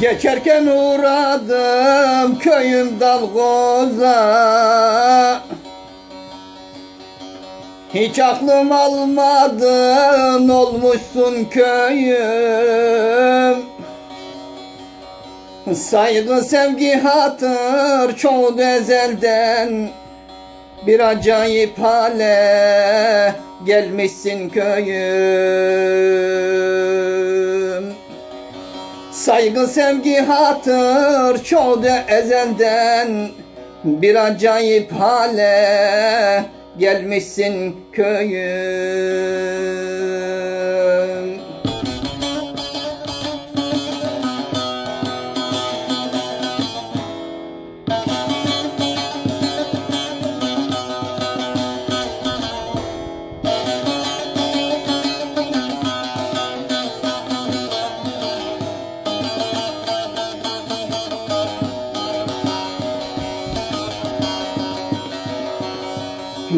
Geçerken uğradım köyüm dalgoza. Hiç aklım almadın olmuşsun köyüm. Saygı, sevgi, hatır çoğu ezelden Bir acayip hale gelmişsin köyüm Saygı, sevgi, hatır çoğu da ezelden Bir acayip hale gelmişsin köyüm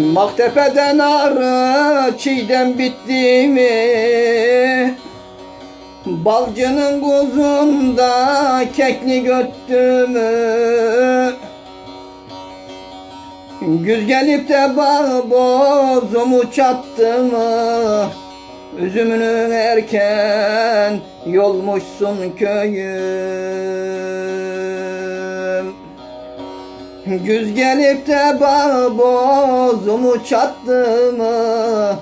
Maltepe'den arı çiğdem bitti mi? Balcının kuzunda kekli göttü mü? Güz gelip de bağ bozumu çattı mı? Üzümünü erken yolmuşsun köyüm Güz gelip de bağ bozumu çattı mı?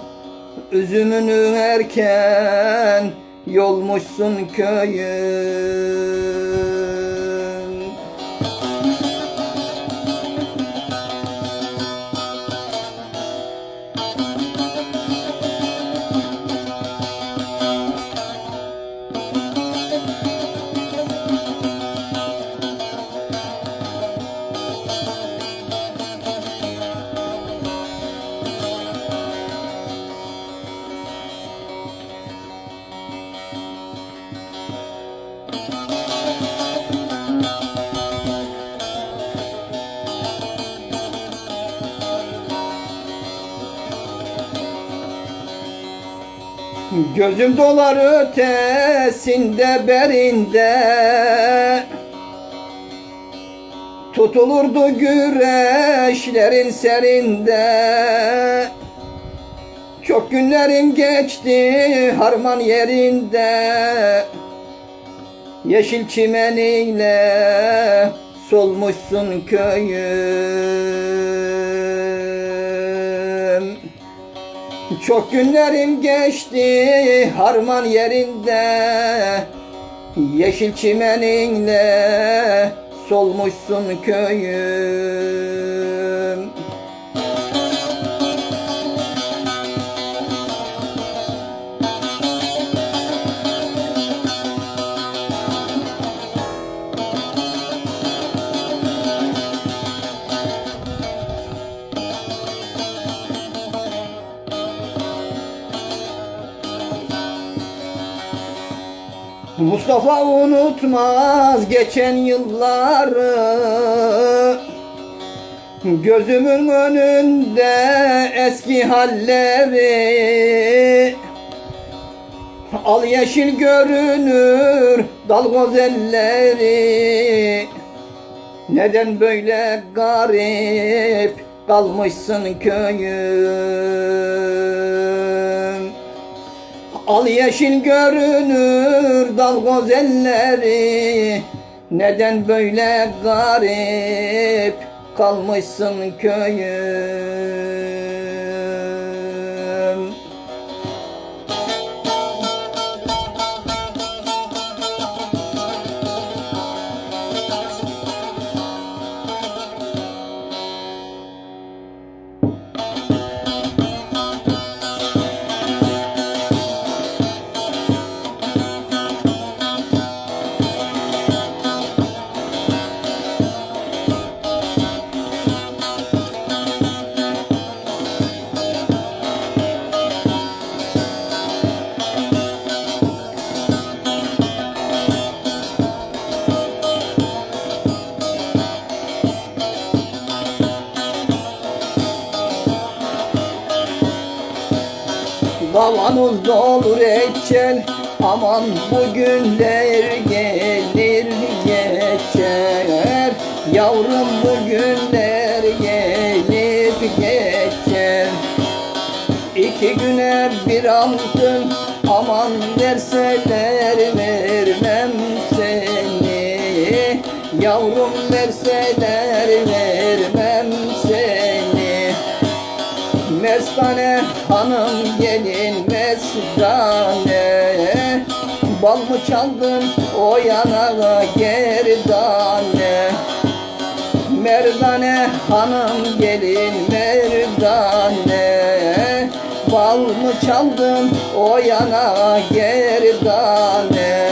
Üzümünü erken yolmuşsun köyüm Gözüm dolar ötesinde berinde. Tutulurdu güreşlerin serinde. Çok günlerim geçti harman yerinde. Yeşil çimeniyle solmuşsun köyüm çok günlerim geçti harman yerinde. Yeşil çimeninle solmuşsun köyüm Mustafa unutmaz geçen yılları. Gözümün önünde eski halleri. Al yeşil görünür dal gozelleri Neden böyle garip kalmışsın köyüm Al yeşil görünür dal gozelleri. Neden böyle garip kalmışsın köyüm Kavanoz dolu reçel Aman bu günler gelir geçer. Yavrum bu günler gelip geçer. İki güne bir altın aman verseler vermem seni. Yavrum verseler vermem seni. Mestane hanım gelin Bal mı çaldın o yana gerdane Merdane hanım gelin merdane. Bal mı çaldın o yana gerdane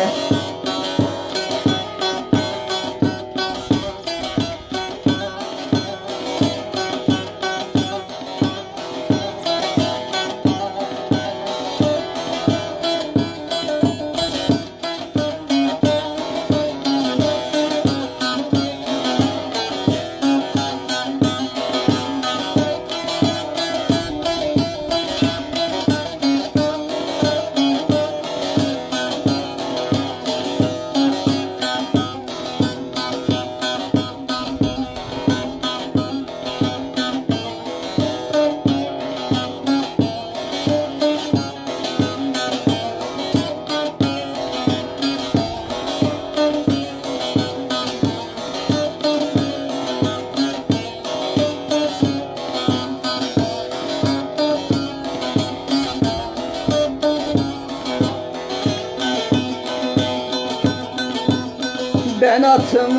Ben atım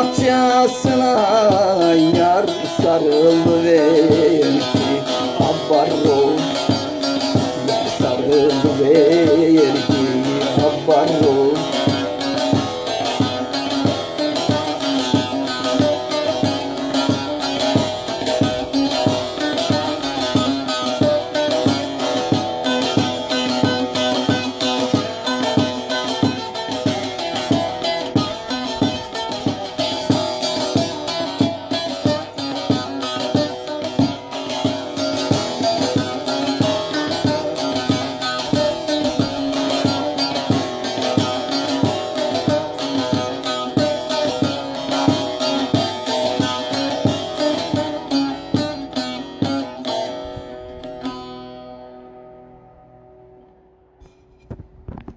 bahçesine Yar sarıldı verdi. Abarro sarıldı verdi. Abarro